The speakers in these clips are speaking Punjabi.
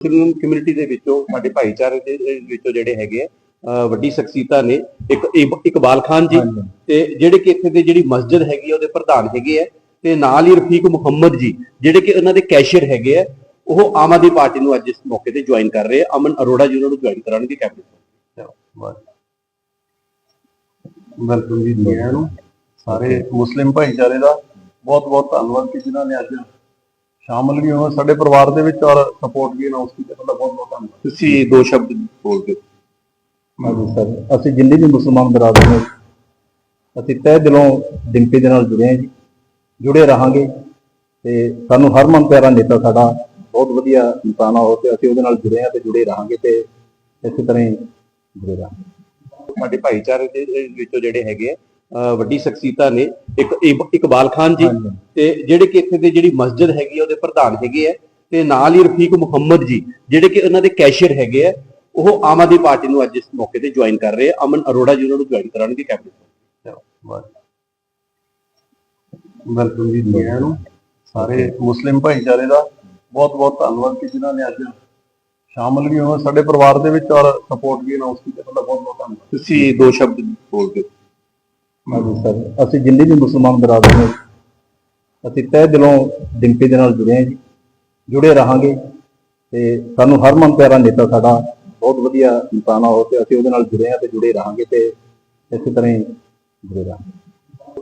ਮੁਸਲਿਮ ਕਮਿਊਨਿਟੀ ਦੇ ਵਿੱਚੋਂ ਸਾਡੇ ਭਾਈਚਾਰੇ ਦੇ ਵਿੱਚੋਂ ਜਿਹੜੇ ਹੈਗੇ ਆ ਵੱਡੀ ਸ਼ਖਸੀਅਤਾਂ ਨੇ। ਇੱਕ ਇਕਬਾਲ ਖਾਨ ਜੀ ਤੇ ਜਿਹੜੇ ਕਿ ਇੱਥੇ ਦੇ ਜਿਹੜੀ ਮਸਜਿਦ ਹੈਗੀ ਆ ਉਹਦੇ ਪ੍ਰਧਾਨ ਹੈਗੇ ਆ ਤੇ ਨਾਲ ਹੀ ਰਫੀਕ ਮੁਹੰਮਦ ਜੀ ਜਿਹੜੇ ਕਿ ਉਹਨਾਂ ਦੇ ਕੈਸ਼ੀਅਰ ਹੈਗੇ ਆ ਉਹ ਆਮ ਆਦਮੀ ਪਾਰਟੀ ਨੂੰ ਅੱਜ ਇਸ ਮੌਕੇ ਤੇ ਜੁਆਇਨ ਕਰ ਰਹੇ ਆ। ਅਮਨ ਅਰੋੜਾ ਜੀ ਉਹਨਾਂ ਨੂੰ ਜੁਆਇਨ ਕਰਾਉਣਗੇ ਕੈਬਨਿਟ ਵੈਲਕਮ ਜੀ ਸਾਰਿਆਂ ਨੂੰ ਸਾਰੇ ਮੁਸਲਿਮ ਭਾਈਚਾਰੇ ਦਾ ਬਹੁਤ ਬਹੁਤ ਧੰਨਵਾਦ ਕਿ ਜਿਨ੍ਹਾਂ ਨੇ ਅੱਜ ਸ਼ਾਮਲ ਵੀ ਹੋਏ ਸਾਡੇ ਪਰਿਵਾਰ ਦੇ ਵਿੱਚ ਔਰ ਸਪੋਰਟ ਵੀ ਅਨਾਉਂਸ ਕੀਤਾ ਤੁਹਾਡਾ ਬਹੁਤ ਬਹੁਤ ਧੰਨਵਾਦ। ਤੁਸੀਂ ਦੋ ਸ਼ਬਦ ਬੋਲ ਦਿਓ। ਹਾਂਜੀ ਸਰ ਅਸੀਂ ਜਿੰਨੇ ਵੀ ਮੁਸਲਮਾਨ ਬਰਾਦਰ ਨੇ ਅਸੀਂ ਤਹਿ ਦਿਲੋਂ ਡਿੰਪੀ ਦੇ ਨਾਲ ਜੁੜੇ ਹਾਂ ਜੀ। ਜੁੜੇ ਰਹਾਂਗੇ ਤੇ ਸਾਨੂੰ ਹਰਮਨ ਪਿਆਰਾ ਨੇਤਾ ਸਾਡਾ ਬਹੁਤ ਵਧੀਆ ਇਨਸਾਨ ਆ ਉਹ ਤੇ ਅਸੀਂ ਉਹਦੇ ਨਾਲ ਜੁੜੇ ਹਾਂ ਤੇ ਜੁੜੇ ਰਹਾਂਗੇ ਤੇ ਇਸੇ ਤਰ੍ਹਾਂ ਹੀ ਜੁੜੇ ਰਹਾਂਗੇ। ਸਾਡੇ ਭਾਈਚਾਰੇ ਦੇ ਵਿੱਚੋਂ ਜਿਹੜੇ ਹੈਗੇ ਵੱਡੀ ਸ਼ਖਸੀਅਤਾਂ ਨੇ। ਇੱਕ ਇਕਬਾਲ ਖਾਨ ਜੀ ਤੇ ਜਿਹੜੇ ਕਿ ਇੱਥੇ ਦੇ ਜਿਹੜੀ ਮਸਜਿਦ ਹੈਗੀ ਆ ਉਹਦੇ ਪ੍ਰਧਾਨ ਹੈਗੇ ਆ ਤੇ ਨਾਲ ਹੀ ਰਫੀਕ ਮੁਹੰਮਦ ਜੀ ਜਿਹੜੇ ਕਿ ਉਹਨਾਂ ਦੇ ਕੈਸ਼ੀਅਰ ਹੈਗੇ ਆ ਉਹ ਆਮ ਆਦਮੀ ਪਾਰਟੀ ਨੂੰ ਅੱਜ ਇਸ ਮੌਕੇ ਤੇ ਜੁਆਇਨ ਕਰ ਰਹੇ ਆ। ਅਮਨ ਅਰੋੜਾ ਜੀ ਉਹਨਾਂ ਨੂੰ ਜੁਆਇਨ ਕਰਾਉਣਗੇ ਕੈਬਨਿਟ ਵੈਲਕਮ ਜੀ ਸਾਰਿਆਂ ਨੂੰ। ਸਾਰੇ ਮੁਸਲਿਮ ਭਾਈਚਾਰੇ ਦਾ ਬਹੁਤ ਬਹੁਤ ਧੰਨਵਾਦ ਕਿ ਜਿਨ੍ਹਾਂ ਨੇ ਅੱਜ ਸ਼ਾਮਲ ਵੀ ਹੋਏ ਸਾਡੇ ਪਰਿਵਾਰ ਦੇ ਵਿੱਚ ਔਰ ਸਪੋਰਟ ਵੀ ਅਨਾਉਂਸ ਕੀਤਾ। ਤੁਹਾਡਾ ਬਹੁਤ ਬਹੁਤ ਧੰਨਵਾਦ। ਤੁਸੀਂ ਦੋ ਸ਼ਬਦ ਬੋਲ ਦਿਓ ਹਾਂਜੀ ਸਰ। ਅਸੀਂ ਜਿੰਨੇ ਵੀ ਮੁਸਲਮਾਨ ਬਰਾਦਰ ਨੇ ਅਸੀਂ ਤਹਿ ਦਿਲੋਂ ਡਿੰਪੀ ਦੇ ਨਾਲ ਜੁੜੇ ਹਾਂ ਜੀ। ਜੁੜੇ ਰਹਾਂਗੇ ਤੇ ਸਾਨੂੰ ਹਰਮਨ ਪਿਆਰਾ ਨੇਤਾ ਸਾਡਾ ਬਹੁਤ ਵਧੀਆ ਇਨਸਾਨ ਆ ਉਹ ਤੇ ਅਸੀਂ ਉਹਦੇ ਨਾਲ ਜੁੜੇ ਹਾਂ ਤੇ ਜੁੜੇ ਰਹਾਂਗੇ ਤੇ ਇਸੇ ਤਰ੍ਹਾਂ ਹੀ ਜੁੜੇ ਰਹਾਂਗੇ।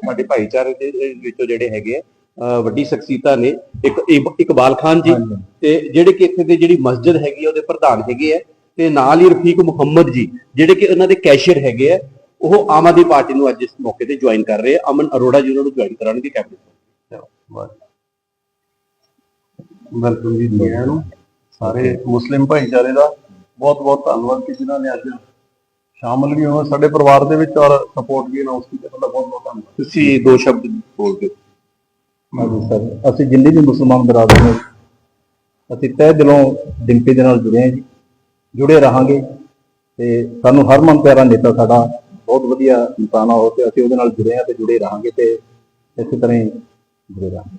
ਸਾਡੇ ਭਾਈਚਾਰੇ ਦੇ ਵਿੱਚੋਂ ਜਿਹੜੇ ਹੈਗੇ ਆ ਵੱਡੀ ਸ਼ਖਸੀਅਤਾਂ ਨੇ ਇੱਕ ਇਕਬਾਲ ਖਾਨ ਜੀ ਤੇ ਜਿਹੜੇ ਕਿ ਇੱਥੇ ਦੇ ਜਿਹੜੀ ਮਸਜਿਦ ਹੈਗੀ ਆ ਉਹਦੇ ਪ੍ਰਧਾਨ ਹੈਗੇ ਆ ਤੇ ਨਾਲ ਹੀ ਰਫੀਕ ਮੁਹੰਮਦ ਜੀ ਜਿਹੜੇ ਕਿ ਉਹਨਾਂ ਦੇ ਕੈਸ਼ੀਅਰ ਹੈਗੇ ਆ। ਉਹ ਆਮ ਆਦਮੀ ਪਾਰਟੀ ਨੂੰ ਅੱਜ ਇਸ ਮੌਕੇ ਤੇ ਜੁਆਇਨ ਕਰ ਰਹੇ ਆ। ਅਮਨ ਅਰੋੜਾ ਜੀ ਉਹਨਾਂ ਨੂੰ ਜੁਆਇਨ ਕਰਾਉਣਗੇ ਕੈਬਨਿਟ ਵੈਲਕਮ ਜੀ ਸਾਰਿਆਂ ਨੂੰ। ਸਾਰੇ ਮੁਸਲਿਮ ਭਾਈਚਾਰੇ ਦਾ ਬਹੁਤ ਬਹੁਤ ਧੰਨਵਾਦ ਕਿ ਜਿਨ੍ਹਾਂ ਨੇ ਅੱਜ ਸ਼ਾਮਲ ਵੀ ਹੋਏ ਸਾਡੇ ਪਰਿਵਾਰ ਦੇ ਵਿੱਚ ਔਰ ਸਪੋਰਟ ਵੀ ਅਨਾਉਂਸ ਕੀਤਾ। ਤੁਹਾਡਾ ਬਹੁਤ ਬਹੁਤ ਧੰਨਵਾਦ। ਤੁਸੀਂ ਦੋ ਸ਼ਬਦ ਬੋਲ ਦਿਓ। ਹਾਂਜੀ ਸਰ ਅਸੀਂ ਜਿੰਨੇ ਵੀ ਮੁਸਲਮਾਨ ਬਰਾਦਰ ਨੇ ਅਸੀਂ ਤਹਿ ਦਿਲੋਂ ਡਿੰਪੀ ਦੇ ਨਾਲ ਜੁੜੇ ਹਾਂ ਜੀ। ਜੁੜੇ ਰਹਾਂਗੇ ਤੇ ਸਾਨੂੰ ਹਰਮਨ ਪਿਆਰਾ ਨੇਤਾ ਸਾਡਾ ਬਹੁਤ ਵਧੀਆ ਇਨਸਾਨ ਆ ਉਹ ਤੇ ਅਸੀਂ ਉਹਦੇ ਨਾਲ ਜੁੜੇ ਹਾਂ ਤੇ ਜੁੜੇ ਰਹਾਂਗੇ ਤੇ ਇਸੇ ਤਰ੍ਹਾਂ ਹੀ ਜੁੜੇ ਰਹਾਂਗੇ।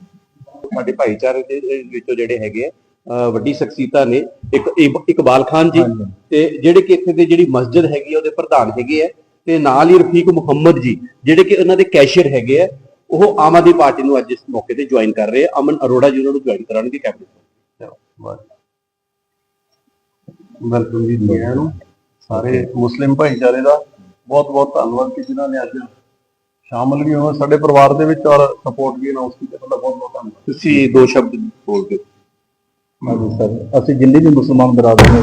ਸਾਡੇ ਭਾਈਚਾਰੇ ਦੇ ਵਿੱਚੋਂ ਜਿਹੜੇ ਹੈਗੇ ਆ ਵੱਡੀ ਸ਼ਖਸੀਅਤਾਂ ਨੇ ਇੱਕ ਇਕਬਾਲ ਖਾਨ ਜੀ ਤੇ ਜਿਹੜੇ ਕਿ ਇੱਥੇ ਦੇ ਜਿਹੜੀ ਮਸਜਿਦ ਹੈਗੀ ਆ ਉਹਦੇ ਪ੍ਰਧਾਨ ਹੈਗੇ ਆ ਤੇ ਨਾਲ ਹੀ ਰਫੀਕ ਮੁਹੰਮਦ ਜੀ ਜਿਹੜੇ ਕਿ ਉਹਨਾਂ ਦੇ ਕੈਸ਼ੀਅਰ ਹੈਗੇ ਆ ਉਹ ਆਮ ਆਦਮੀ ਪਾਰਟੀ ਨੂੰ ਅੱਜ ਇਸ ਮੌਕੇ ਤੇ ਜੁਆਇਨ ਕਰ ਰਹੇ ਆ। ਅਮਨ ਅਰੋੜਾ ਜੀ ਉਹਨਾਂ ਨੂੰ ਜੁਆਇਨ ਕਰਾਉਣਗੇ ਕੈਬਨਿਟ ਵੈਲਕਮ ਜੀ ਨੂੰ। ਸਾਰੇ ਮੁਸਲਿਮ ਭਾਈਚਾਰੇ ਦਾ ਬਹੁਤ ਬਹੁਤ ਧੰਨਵਾਦ ਕਿ ਜਿਨ੍ਹਾਂ ਨੇ ਅੱਜ ਸ਼ਾਮਲ ਵੀ ਹੋਏ ਸਾਡੇ ਪਰਿਵਾਰ ਦੇ ਵਿੱਚ ਔਰ ਸਪੋਰਟ ਵੀ ਅਨਾਉਂਸ ਕੀਤਾ ਤੁਹਾਡਾ ਬਹੁਤ ਬਹੁਤ ਧੰਨਵਾਦ। ਤੁਸੀਂ ਦੋ ਸ਼ਬਦ ਬੋਲ ਦਿਓ ਹਾਂਜੀ ਸਰ ਅਸੀਂ ਜਿੰਨੇ ਵੀ ਮੁਸਲਮਾਨ ਬਰਾਦਰ ਨੇ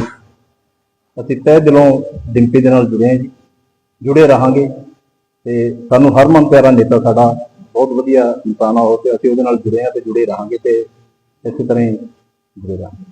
ਅਸੀਂ ਤਹਿ ਦਿਲੋਂ ਡਿੰਪੀ ਦੇ ਨਾਲ ਜੁੜੇ ਹਾਂ ਜੀ ਜੁੜੇ ਰਹਾਂਗੇ ਤੇ ਸਾਨੂੰ ਹਰਮਨ ਪਿਆਰਾ ਨੇਤਾ ਸਾਡਾ ਬਹੁਤ ਵਧੀਆ ਇਨਸਾਨ ਆ ਉਹ ਤੇ ਅਸੀਂ ਉਹਦੇ ਨਾਲ ਜੁੜੇ ਹਾਂ ਤੇ ਜੁੜੇ ਰਹਾਂਗੇ ਤੇ ਇਸੇ ਤਰ੍ਹਾਂ ਹੀ ਜੁੜੇ ਰਹਾਂਗੇ।